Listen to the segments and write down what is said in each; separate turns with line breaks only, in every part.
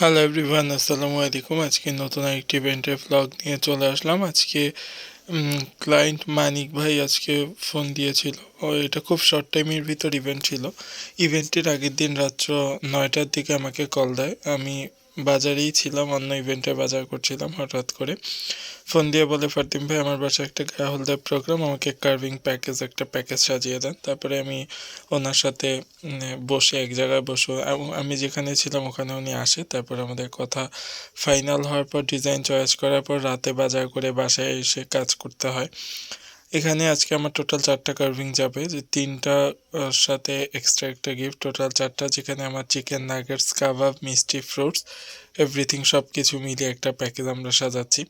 Hello everyone আসসালামু আলাইকুম। আজকে নতুন একটি ইভেন্টের ব্লগ নিয়ে চলে আসলাম। আজকে ক্লায়েন্ট মানিক ভাই আজকে ফোন দিয়েছিল। ও, এটা খুব শর্ট টাইমের ভিতর ইভেন্ট ছিল। ইভেন্টের আগের দিন রাত্র নয়টার দিকে আমাকে কল দেয়। আমি বাজারেই ছিলাম, অন্য ইভেন্টে বাজার করছিলাম হঠাৎ করে। ফোন দিয়ে বলে ফারদিম ভাই, আমার বাসায় একটা গায়ে হলদের প্রোগ্রাম আমাকে কার্ভিং প্যাকেজ একটা প্যাকেজ সাজিয়ে দেন। তারপরে আমি ওনার সাথে বসে এক জায়গায় বসে, আমি যেখানে ছিলাম ওখানে উনি আসে। তারপর আমাদের কথা ফাইনাল হওয়ার পর ডিজাইন চয়েস করার পর রাতে বাজার করে বাসায় এসে কাজ করতে হয়। এখানে আজকে আমার টোটাল চারটা কার্ভিং যাবে, যে তিনটা সাথে এক্সট্রা একটা গিফট টোটাল চারটা, যেখানে আমার চিকেন নাগেটস কাবাব মিষ্টি ফ্রুটস এভরিথিং সব কিছু মিলিয়ে একটা প্যাকেজ আমরা সাজাচ্ছি।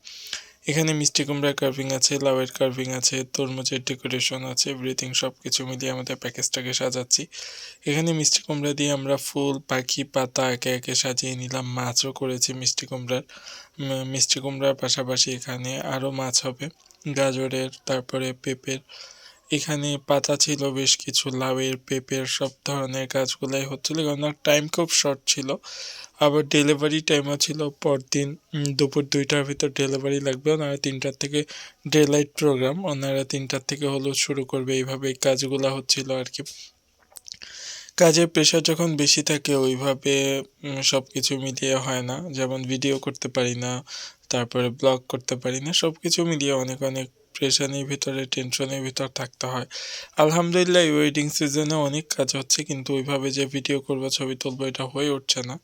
এখানে মিষ্টি কুমড়ার কার্ভিং আছে, লাউয়ের কার্ভিং আছে, তরমুজের ডেকোরেশন আছে এভরিথিং সব কিছু মিলিয়ে আমাদের প্যাকেজটাকে সাজাচ্ছি। এখানে মিষ্টি কুমড়া দিয়ে আমরা ফুল, পাখি, পাতা একে একে সাজিয়ে নিলাম, মাছও করেছি মিষ্টি কুমড়ার। মিষ্টি কুমড়ার পাশাপাশি এখানে আরও মাছ হবে, গাজরের, তারপরে পেঁপের এখানে পাতা ছিল, বেশ কিছু লাউয়ের পেঁপের সব ধরনের গাছগুলাই হচ্ছিল, কারণ টাইম খুব শর্ট ছিল। আবার ডেলিভারি টাইমও ছিল পরদিন দুপুর দুইটার ভিতর ডেলিভারি লাগবে। ওনারা তিনটার থেকে ডে লাইট প্রোগ্রাম ওনারা তিনটার থেকে হলো শুরু করবে। এইভাবে এই কাজগুলো হচ্ছিল আর কি। কাজের প্রেশার যখন বেশি থাকে, ওইভাবে সব কিছু মিলিয়ে হয় না। যেমন ভিডিও করতে পারি না, তারপরে ব্লগ করতে পারি না সব কিছু মিলিয়ে অনেক অনেক প্রেশানের ভিতরে, টেনশনের ভিতর থাকতে হয়। আলহামদুলিল্লাহ, এই ওয়েডিং সিজনে অনেক কাজ হচ্ছে, কিন্তু ওইভাবে যে ভিডিও করব, ছবি তুলবো, এটা হয়ে উঠছে না।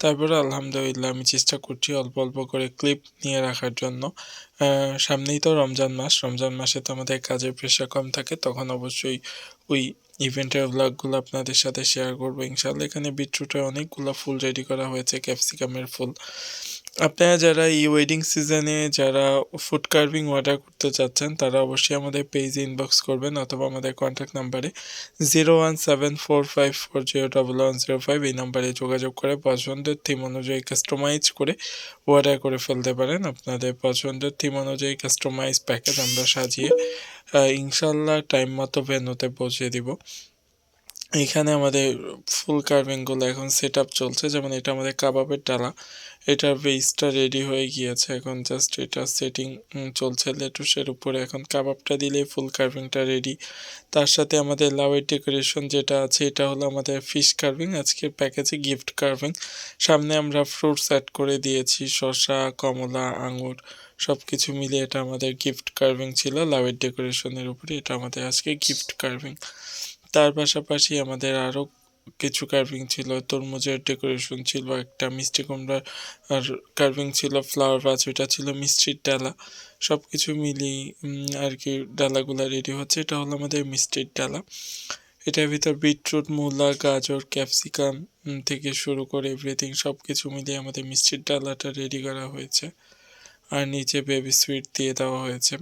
তারপরে আলহামদুলিল্লাহ, আমি চেষ্টা করছি অল্প অল্প করে ক্লিপ নিয়ে রাখার জন্য। সামনেই তো রমজান মাস। রমজান মাসে তো আমাদের কাজের প্রেশার কম থাকে, তখন অবশ্যই ওই ইভেন্টের ব্লগগুলো আপনাদের সাথে শেয়ার করব। ইনশাল্লাহ এখানে বিটরুটের অনেকগুলো ফুল রেডি করা হয়েছে ক্যাপসিকামের ফুল। আপনারা যারা এই ওয়েডিং সিজনে যারা ফুড কার্ভিং অর্ডার করতে চাচ্ছেন, তারা অবশ্যই আমাদের পেজে ইনবক্স করবেন অথবা আমাদের কন্ট্যাক্ট নাম্বারে zero one seven four five four zero double one zero five এই নাম্বারে যোগাযোগ করে পছন্দের থিম অনুযায়ী কাস্টমাইজ করে অর্ডার করে ফেলতে পারেন। আপনাদের পছন্দের থিম অনুযায়ী কাস্টমাইজ প্যাকেজ আমরা সাজিয়ে ইনশাল্লাহ টাইম মতো ভেন্যুতে পৌঁছে দিব। এখানে আমাদের ফুল কার্ভিংগুলো এখন সেট আপ চলছে। যেমন এটা আমাদের কাবাবের ডালা। এটার বেসটা রেডি হয়ে গিয়েছে। এখন জাস্ট এটা সেটিং চলছে লেটুসের উপরে। এখন কাবাবটা দিলেই ফুল কার্ভিংটা রেডি তার সাথে আমাদের লাউয়ের ডেকোরেশন যেটা আছে, এটা হলো আমাদের ফিশ কার্ভিং আজকের প্যাকেজে গিফট কার্ভিং সামনে আমরা ফ্রুটস অ্যাড করে দিয়েছি। শসা, কমলা, আঙুর সব কিছু মিলে এটা আমাদের গিফট কার্ভিং ছিল। লাউয়ের ডেকোরেশনের উপরে এটা আমাদের আজকে গিফট কার্ভিং তার পাশাপাশি আমাদের আরও কিছু কার্ভিং ছিল, তরমুজের ডেকোরেশন ছিল, একটা মিষ্টি কুমড়ার আর কার্ভিং ছিল ফ্লাওয়ার ভাজ ওইটা ছিল মিষ্টির ডালা সব কিছু মিলিয়ে আর কি ডালাগুলো রেডি হচ্ছে। এটা হলো আমাদের মিষ্টির ডালা। এটার ভিতর বিটরুট, মূলা, গাজর, ক্যাপসিকাম থেকে শুরু করে এভরিথিং সব কিছু মিলিয়ে আমাদের মিষ্টির ডালাটা রেডি করা হয়েছে। আর নিচে বেবি সুইট দিয়ে দেওয়া হয়েছে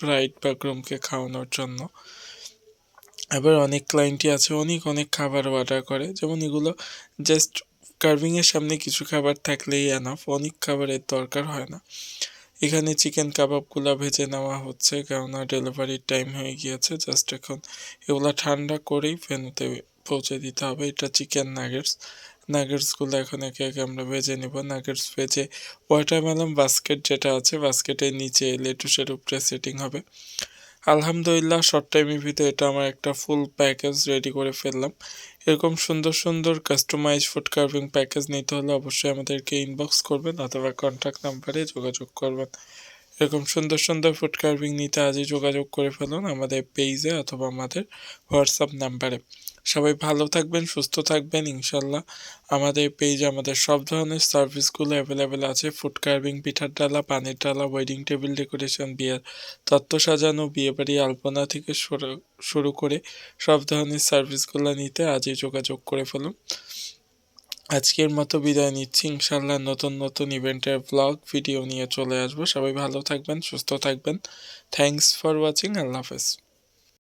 ব্রাইড বা গ্রুমকে খাওয়ানোর জন্য। আবার অনেক ক্লায়েন্টই আছে, অনেক অনেক খাবার অর্ডার করে। যেমন এগুলো জাস্ট কার্ভিংয়ের সামনে কিছু খাবার থাকলেই এনাফ অনেক খাবারের দরকার হয় না। এখানে চিকেন কাবাবগুলো ভেজে নেওয়া হচ্ছে, কেননা ডেলিভারির টাইম হয়ে গিয়েছে জাস্ট এখন এগুলো ঠান্ডা করেই ভেনুতে পৌঁছে দিতে হবে। এটা চিকেন নাগেটস নাগেটসগুলো এখন একে একে আমরা ভেজে নেব। নাগেটস ভেজে ওয়াটারমেলন বাস্কেট যেটা আছে বাস্কেটের নিচে লেটুসের উপরে সেটিং হবে। আলহামদুলিল্লাহ শর্ট টাইম ইভিতে এটা আমার একটা ফুল প্যাকেজ রেডি করে ফেললাম। এরকম সুন্দর সুন্দর কাস্টমাইজ ফুড কার্ভিং প্যাকেজ নিতে হলে অবশ্যই আমাদেরকে ইনবক্স করবেন অথবা কন্ট্যাক্ট নাম্বারে যোগাযোগ করবেন। এরকম সুন্দর সুন্দর ফুড কার্ভিং নিতে আজই যোগাযোগ করে ফেলুন আমাদের পেজে অথবা আমাদের হোয়াটসঅ্যাপ নাম্বারে সবাই ভালো থাকবেন, সুস্থ থাকবেন ইনশাল্লাহ আমাদের পেজে আমাদের সব ধরনের সার্ভিসগুলো অ্যাভেলেবেল আছে। ফুড কার্ভিং পিঠার ডালা, পানির ডালা ওয়েডিং টেবিল ডেকোরেশন বিয়ের তত্ত্ব সাজানো, বিয়ে বিয়েবাড়ি আলপনা থেকে শুরু করে সব ধরনের সার্ভিসগুলো নিতে আজই যোগাযোগ করে ফেলুন। আজকের মতো বিদায় নিচ্ছি। ইনশাল্লাহ নতুন নতুন ইভেন্টের ব্লগ ভিডিও নিয়ে চলে আসব। সবাই ভালো থাকবেন, সুস্থ থাকবেন। থ্যাংকস ফর ওয়াচিং আল্লাহ হাফেজ।